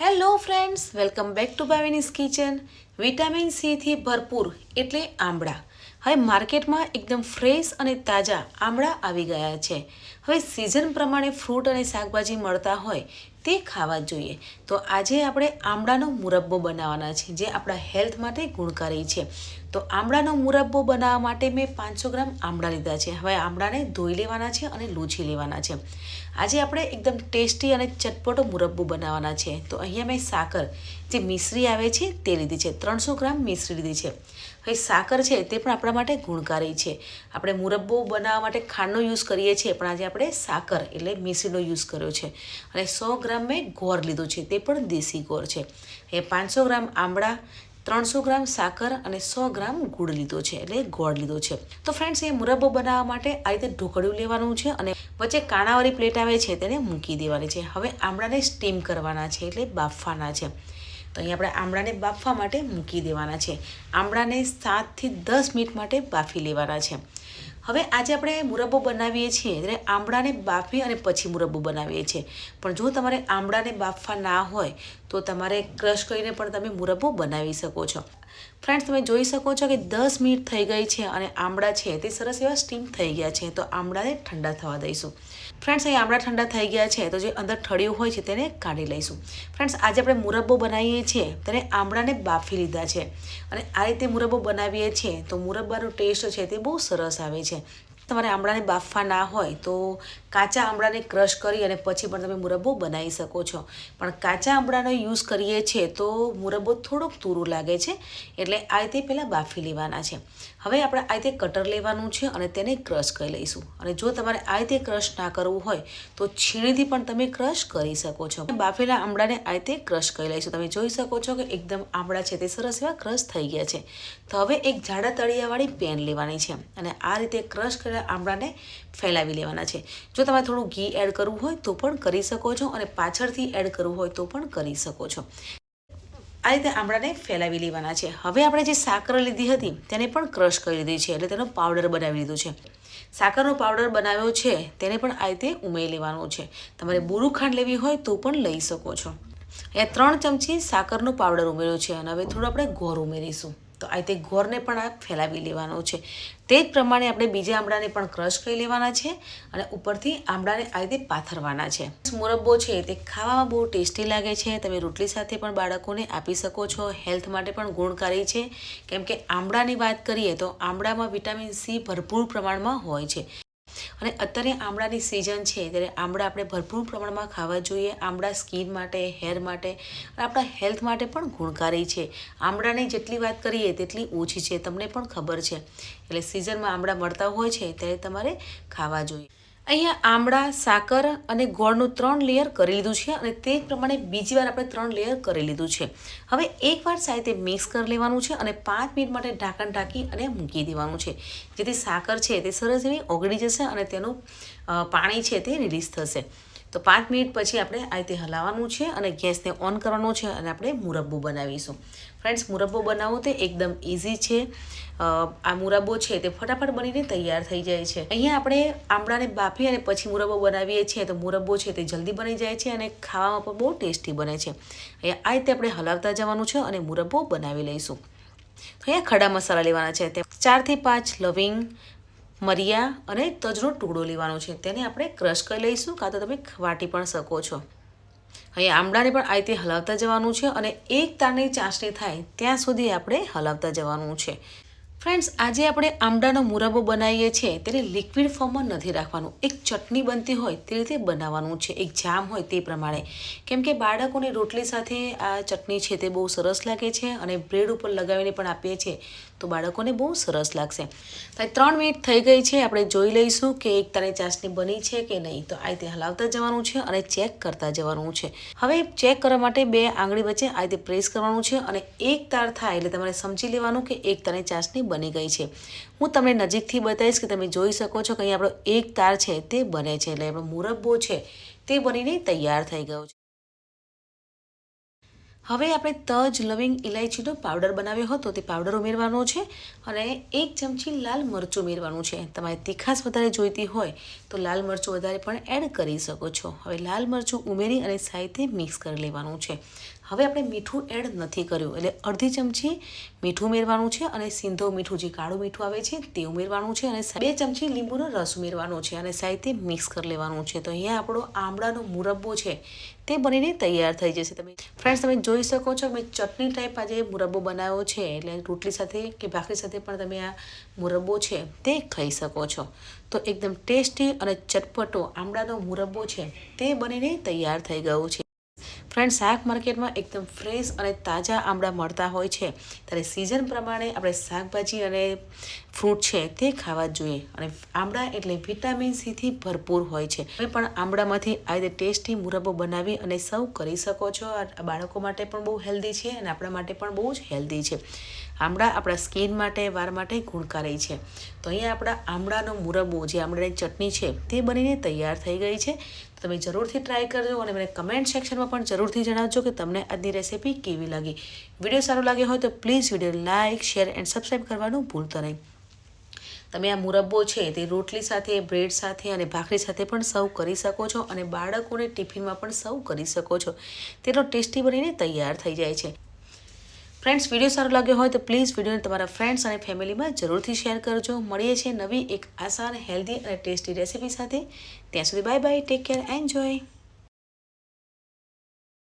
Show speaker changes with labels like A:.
A: Hello friends welcome back to Bhavini's kitchen. Vitamin સીથી ભરપૂર એટલે આંબળા. હવે માર્કેટમાં એકદમ ફ્રેશ અને તાજા આમળા આવી ગયા છે. હવે સિઝન પ્રમાણે ફ્રૂટ અને શાકભાજી મળતા હોય તે ખાવા જોઈએ. તો આજે આપણે આમળાનો મુરબ્બો બનાવવાના છે જે આપણા હેલ્થ માટે ગુણકારી છે. તો આમળાનો મુરબ્બો બનાવવા માટે મેં પાંચસો ગ્રામ આમળા લીધા છે. હવે આમળાને ધોઈ લેવાના છે અને લૂછી લેવાના છે. આજે આપણે એકદમ ટેસ્ટી અને ચટપટો મુરબ્બો બનાવવાના છે. તો અહીંયા મેં સાકર જે મિશ્રી આવે છે તે લીધી છે. ત્રણસો ગ્રામ મિશ્રી લીધી છે. હવે સાકર છે તે પણ આપણા માટે ગુણકારી છે. આપણે મુરબ્બો બનાવવા માટે ખાંડનો યુઝ કરીએ છીએ, પણ આજે આપણે સાકર એટલે મીસીનો યુઝ કર્યો છે. અને સો ગ્રામ મેં ગોળ લીધો છે, તે પણ દેશી ગોળ છે. એ પાંચસો ગ્રામ આંબળા ત્રણસો ગ્રામ સાકર અને સો ગ્રામ ગુડ લીધો છે, એટલે ગોળ લીધો છે. તો ફ્રેન્ડ્સ, એ મુરબ્બો બનાવવા માટે આ રીતે ઢોકળ્યું લેવાનું છે અને વચ્ચે કાણાવાળી પ્લેટ આવે છે, તેને મૂકી દેવાની છે. હવે આમળાને સ્ટીમ કરવાના છે, એટલે બાફવાના છે. તો અહીં આપણે આમળાને બાફવા માટે મૂકી દેવાના છે. આમળાને સાતથી દસ મિનિટ માટે બાફી લેવાના છે. હવે આજે આપણે મુરબ્બો બનાવીએ છીએ. ત્યારે આમળાને બાફી અને પછી મુરબ્બો બનાવીએ છીએ. પણ જો તમારે આમળાને બાફવા ના હોય, તો તમારે ક્રશ કરીને પણ તમે મુરબ્બો બનાવી શકો છો. ફ્રેન્ડ્સ તમે જોઈ શકો છો કે દસ મિનિટ થઈ ગઈ છે અને આમળા છે તે સરસ એવા સ્ટીમ થઈ ગયા છે. તો આમળાને ઠંડા થવા દઈશું. ફ્રેન્ડ્સ અહીં આમળા ઠંડા થઈ ગયા છે તો જે અંદર ઠળિયું હોય છે તેને કાઢી લઈશું. ફ્રેન્ડ્સ આજે આપણે મુરબ્બો બનાવીએ છીએ તેને આમળાને બાફી લીધા છે. અને આ રીતે મુરબ્બો બનાવીએ છીએ તો મુરબ્બાનો ટેસ્ટ છે તે બહુ સરસ આવે છે. તમારે આમળાને બાફવા ના હોય તો કાચા આમળાને ક્રશ કરી અને પછી પણ તમે મુરબ્બો બનાવી શકો છો. પણ કાચા આમળાનો યુઝ કરીએ છીએ તો મુરબ્બો થોડોક તૂરું લાગે છે, એટલે આ રીતે પહેલાં બાફી લેવાના છે. હવે આપણે આ રીતે કટર લેવાનું છે અને તેને ક્રશ કરી લઈશું. અને જો તમારે આ રીતે ક્રશ ના કરવું હોય તો છીણીથી પણ તમે ક્રશ કરી શકો છો. બાફેલા આમળાને આ રીતે ક્રશ કરી લઈશું. તમે જોઈ શકો છો કે એકદમ આમળા છે તે સરસ એવા ક્રશ થઈ ગયા છે. તો હવે એક જાડા તળિયાવાળી પેન લેવાની છે અને આ રીતે ક્રશ કરેલા આમળાને ફેલાવી લેવાના છે. જો તમારે થોડું ઘી એડ કરવું હોય તો પણ કરી શકો છો અને પાછળથી એડ કરવું હોય તો પણ કરી શકો છો. આ રીતે આમળાને ફેલાવી લેવાના છે. હવે આપણે જે સાકર લીધી હતી તેને પણ ક્રશ કરી લીધી છે એટલે તેનો પાવડર બનાવી લીધો છે. સાકરનો પાવડર બનાવ્યો છે તેને પણ આ રીતે ઉમેરી લેવાનો છે. તમારે બુરું ખાંડ લેવી હોય તો પણ લઈ શકો છો. અહીંયા ત્રણ ચમચી સાકરનો પાવડર ઉમેર્યો છે અને હવે થોડું આપણે ગોળ ઉમેરીશું. તો આ રીતે ઘોરને પણ આ ફેલાવી લેવાનો છે. તે જ પ્રમાણે આપણે બીજા આમળાને પણ ક્રશ કરી લેવાના છે અને ઉપરથી આમળાને આ રીતે પાથરવાના છે. મુરબ્બો છે તે ખાવામાં બહુ ટેસ્ટી લાગે છે. તમે રોટલી સાથે પણ બાળકોને આપી શકો છો. હેલ્થ માટે પણ ગુણકારી છે. કેમ કે આમળાની વાત કરીએ તો આમળામાં વિટામિન સી ભરપૂર પ્રમાણમાં હોય છે. અને અત્યારે આમળાની સિઝન છે, ત્યારે આમળા આપણે ભરપૂર પ્રમાણમાં ખાવા જોઈએ. આમળા સ્કિન માટે હેર માટે અને આપણા હેલ્થ માટે પણ ગુણકારી છે. આમળાની જેટલી વાત કરીએ, તેટલી ઓછી છે, તમને પણ ખબર છે. એટલે સિઝનમાં આમળા મળતા હોય છે, ત્યારે તમારે ખાવા જોઈએ. અહીંયા આમળા, સાકર અને ગોળનું ત્રણ લેયર કરી લીધું છે અને તે જ પ્રમાણે બીજી વાર આપણે ત્રણ લેયર કરી લીધું છે. હવે એકવાર સાથે મિક્સ કરી લેવાનું છે અને પાંચ મિનિટ માટે ઢાંકણ ઢાંકી અને મૂકી દેવાનું છે. જેથી સાકર છે તે સરસ એવી ઓગળી જશે અને તેનું પાણી છે તે રિલીઝ થશે. તો પાંચ મિનિટ પછી આપણે આ રીતે હલાવવાનું છે અને ગેસને ઓન કરવાનો છે અને આપણે મુરબ્બો બનાવીશું. ફ્રેન્ડ્સ, મુરબ્બો બનાવવો તે એકદમ ઇઝી છે. આ મુરબ્બો છે તે ફટાફટ બનીને તૈયાર થઈ જાય છે. અહીંયા આપણે આમળાને બાફી અને પછી મુરબ્બો બનાવીએ છીએ તો મુરબ્બો છે તે જલ્દી બની જાય છે અને ખાવામાં પણ બહુ ટેસ્ટી બને છે. અહીંયા આ રીતે આપણે હલાવતા જવાનું છે અને મુરબ્બો બનાવી લઈશું. અહીંયા ખડા મસાલા લેવાના છે તે ચારથી પાંચ લવિંગ મરિયા અને તજનો ટુકડો લેવાનો છે. તેને આપણે ક્રશ કરી લઈશું કાં તો તમે વાટી પણ શકો છો. અહીંયા આમળાને પણ આ રીતે હલાવતા જવાનું છે અને એક તારની ચાસણી થાય ત્યાં સુધી આપણે હલાવતા જવાનું છે. ફ્રેન્ડ્સ, આજે આપણે આમળાનો મુરબ્બો બનાવીએ છીએ. તેને લિક્વિડ ફોર્મમાં નથી રાખવાનું. એક ચટણી બનતી હોય તે રીતે બનાવવાનું છે. એક જામ હોય તે પ્રમાણે. કેમ કે બાળકોને રોટલી સાથે આ ચટણી છે તે બહુ સરસ લાગે છે અને બ્રેડ ઉપર લગાવીને પણ આપીએ છીએ. તો બાળકોને બહુ સરસ લાગશે. તો ત્રણ મિનિટ થઈ ગઈ છે, આપણે જોઈ લઈશું કે એક તારની ચાસણી બની છે કે નહીં. તો આ રીતે હલાવતા જવાનું છે અને ચેક કરતા જવાનું છે. હવે ચેક કરવા માટે બે આંગળી વચ્ચે આ રીતે પ્રેસ કરવાનું છે અને એક તાર થાય એટલે તમારે સમજી લેવાનું કે એક તારની ચાસણી બની ગઈ છે. હું તમને નજીકથી બતાવીશ કે તમે જોઈ શકો છો કે અહીં આપણો એક તાર છે, તે બને છે. એટલે આપણો મુરબ્બો છે, તે બનીને તૈયાર થઈ ગયો છે. હવે આપણે તજ લવિંગ ઇલાયચીનો પાવડર બનાવ્યો હતો, તે પાવડર ઉમેરવાનો છે અને એક ચમચી લાલ મરચું ઉમેરવાનું છે. તમારે તીખાશ વધારે જોઈતી હોય તો લાલ મરચું વધારે પણ એડ કરી શકો છો. હવે લાલ મરચું ઉમેરી અને સાથે મિક્સ કરી લેવાનું છે. હવે આપણે મીઠું એડ નથી કર્યું. એટલે અડધી ચમચી મીઠું ઉમેરવાનું છે અને સિંધો મીઠું, જે કાળું મીઠું આવે છે તે ઉમેરવાનું છે અને બે ચમચી લીંબુનો રસ ઉમેરવાનો છે અને સાથે મિક્સ કરી લેવાનું છે. તો અહીંયા આપણો આમળાનો મુરબ્બો છે તે બનીને તૈયાર થઈ જશે. તમે ફ્રેન્ડ્સ, તમે જોઈ શકો છો મેં ચટણી ટાઈપ આજે મુરબ્બો બનાવ્યો છે. એટલે રોટલી સાથે કે ભાખરી સાથે પણ તમે આ મુરબ્બો છે તે ખાઈ શકો છો. તો એકદમ ટેસ્ટી અને ચટપટો આમળાનો મુરબ્બો છે તે બનીને તૈયાર થઈ ગયો છે. ફ્રેન્ડ શાક માર્કેટમાં એકદમ ફ્રેશ અને તાજા આમળા મળતા હોય છે. ત્યારે સિઝન પ્રમાણે આપણે શાકભાજી અને ફ્રૂટ છે તે ખાવા જોઈએ. અને આમળા એટલે વિટામિન સીથી ભરપૂર હોય છે. તમે પણ આમળામાંથી આ રીતે ટેસ્ટી મુરબ્બો બનાવી અને સર્વ કરી શકો છો. બાળકો માટે પણ બહુ હેલ્ધી છે અને આપણા માટે પણ બહુ જ હેલ્ધી છે. આમળા આપણા સ્કિન માટે, વાર માટે ગુણકારી છે. તો અહીંયા આપણા આમળાનો મુરબ્બો જે આમળાની ચટણી છે, તે બનીને તૈયાર થઈ ગઈ છે. તમે જરૂરથી ટ્રાય કરજો અને મને કમેન્ટ સેક્શનમાં પણ જરૂરથી જણાવજો કે તમને આજની રેસીપી કેવી લાગી. વીડિયો સારો લાગ્યો હોય તો please video like share and subscribe કરવાનું ભૂલતા નહીં. તમે આ મુરબ્બો છે તે રોટલી સાથે બ્રેડ સાથે અને ભાખરી સાથે પણ સર્વ કરી શકો છો અને બાળકોને ટિફિનમાં પણ સર્વ કરી શકો છો. તેનો ટેસ્ટી બનીને તૈયાર થઈ જાય છે. ફ્રેન્ડ્સ વીડિયો સારો લાગ્યો હોય તો પ્લીઝ વિડીયોને તમારા ફ્રેન્ડ્સ અને ફેમિલીમાં જરૂરથી શેર કરજો. મળીએ છીએ નવી એક આસાન હેલ્ધી અને ટેસ્ટી રેસીપી સાથે. ત્યાં સુધી bye bye take care enjoy